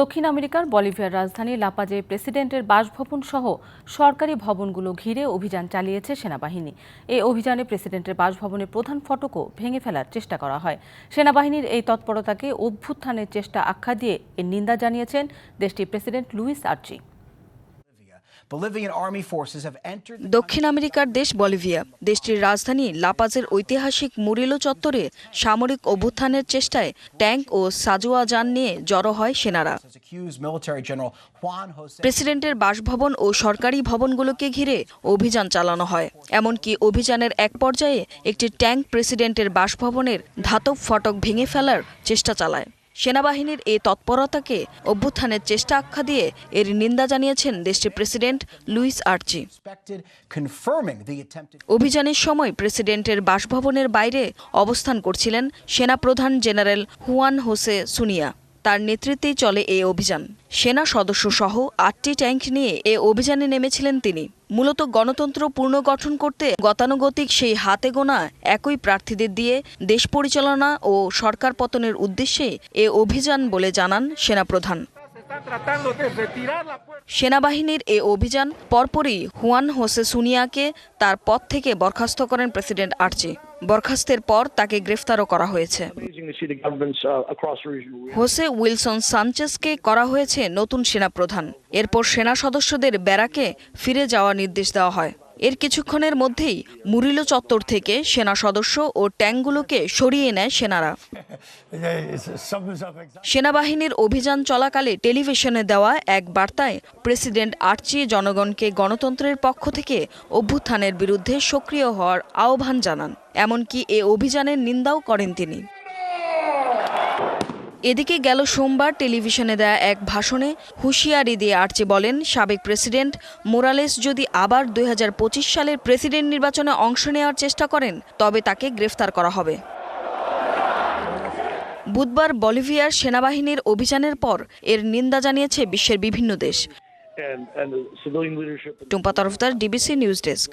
দক্ষিণ আমেরিকার বলিভিয়ার রাজধানী লাপাজে প্রেসিডেন্টের বাসভবন সহ সরকারি ভবনগুলো ঘিরে অভিযান চালিয়েছে সেনাবাহিনী। এই অভিযানে প্রেসিডেন্টের বাসভবনের প্রধান ফটকও ভেঙে ফেলার চেষ্টা করা হয়। সেনাবাহিনীর এই তৎপরতাকে অভ্যুত্থানের চেষ্টা আখ্যা দিয়ে এর নিন্দা জানিয়েছেন দেশটির প্রেসিডেন্ট লুইস আর্চি। দক্ষিণ আমেরিকার দেশ বলিভিয়া। দেশটির রাজধানী লাপাজের ঐতিহাসিক মুরিলো চত্বরে সামরিক অভ্যুত্থানের চেষ্টায় ট্যাঙ্ক ও সাজোয়া যান নিয়ে জড়ো হয় সেনারা। প্রেসিডেন্টের বাসভবন ও সরকারি ভবনগুলোকে ঘিরে অভিযান চালানো হয়। এমনকি অভিযানের এক পর্যায়ে একটি ট্যাঙ্ক প্রেসিডেন্টের বাসভবনের ধাতব ফটক ভেঙে ফেলার চেষ্টা চালায়। সেনাবাহিনীর এই তৎপরতাকে অভ্যুত্থানের চেষ্টা আখ্যা দিয়ে এর নিন্দা জানিয়েছেন দেশটির প্রেসিডেন্ট লুইস আর্চি। অভিযানের সময় প্রেসিডেন্টের বাসভবনের বাইরে অবস্থান করছিলেন সেনাপ্রধান জেনারেল হুয়ান হোসে সুনিয়া। তার নেতৃত্বেই চলে এই অভিযান। সেনা সদস্য সহ আটটি ট্যাঙ্ক নিয়ে এ অভিযানে নেমেছিলেন তিনি। মূলত গণতন্ত্র পুনর্গঠন করতে গতানুগতিক সেই হাতে গোনা একই প্রার্থীদের দিয়ে দেশ পরিচালনা ও সরকার পতনের উদ্দেশ্যে এ অভিযান বলে জানান সেনাপ্রধান. সেনাবাহিনীর এ অভিযান পরপরই হুয়ান হোসে সুনিয়াকে তার পদ থেকে বরখাস্ত করেন প্রেসিডেন্ট আর্চি বরখাস্তের পর তাকে গ্রেফতারও করা হয়েছে uh, হোসে উইলসন সানচেসকে করা হয়েছে নতুন সেনাপ্রধান। এরপর সেনা সদস্যদের ব্যারাকে ফিরে যাওয়ার নির্দেশ দেওয়া হয়। এর কিছুক্ষণের মধ্যেই মুরিলো চত্বর থেকে সেনা সদস্য ও ট্যাঙ্কগুলোকে সরিয়ে নেয় সেনারা। সেনাবাহিনীর অভিযান চলাকালে টেলিভিশনে দেওয়া এক বার্তায় প্রেসিডেন্ট আর্চি জনগণকে গণতন্ত্রের পক্ষ থেকে অভ্যুত্থানের বিরুদ্ধে সক্রিয় হওয়ার আহ্বান জানান। এমনকি এ অভিযানের নিন্দাও করেন তিনি। এদিকে গেল সোমবার টেলিভিশনে দেয়া এক ভাষণে হুঁশিয়ারি দিয়ে আর্চি বলেন সাবেক প্রেসিডেন্ট মোরালেস যদি আবার দু হাজার পঁচিশ সালের প্রেসিডেন্ট নির্বাচনে অংশ নেওয়ার চেষ্টা করেন তবে তাকে গ্রেফতার করা হবে বুধবার বলিভিয়ার সেনাবাহিনীর অভিযানের পর এর নিন্দা জানিয়েছে বিশ্বের বিভিন্ন দেশ. Tumpa Tarafdar DBC news desk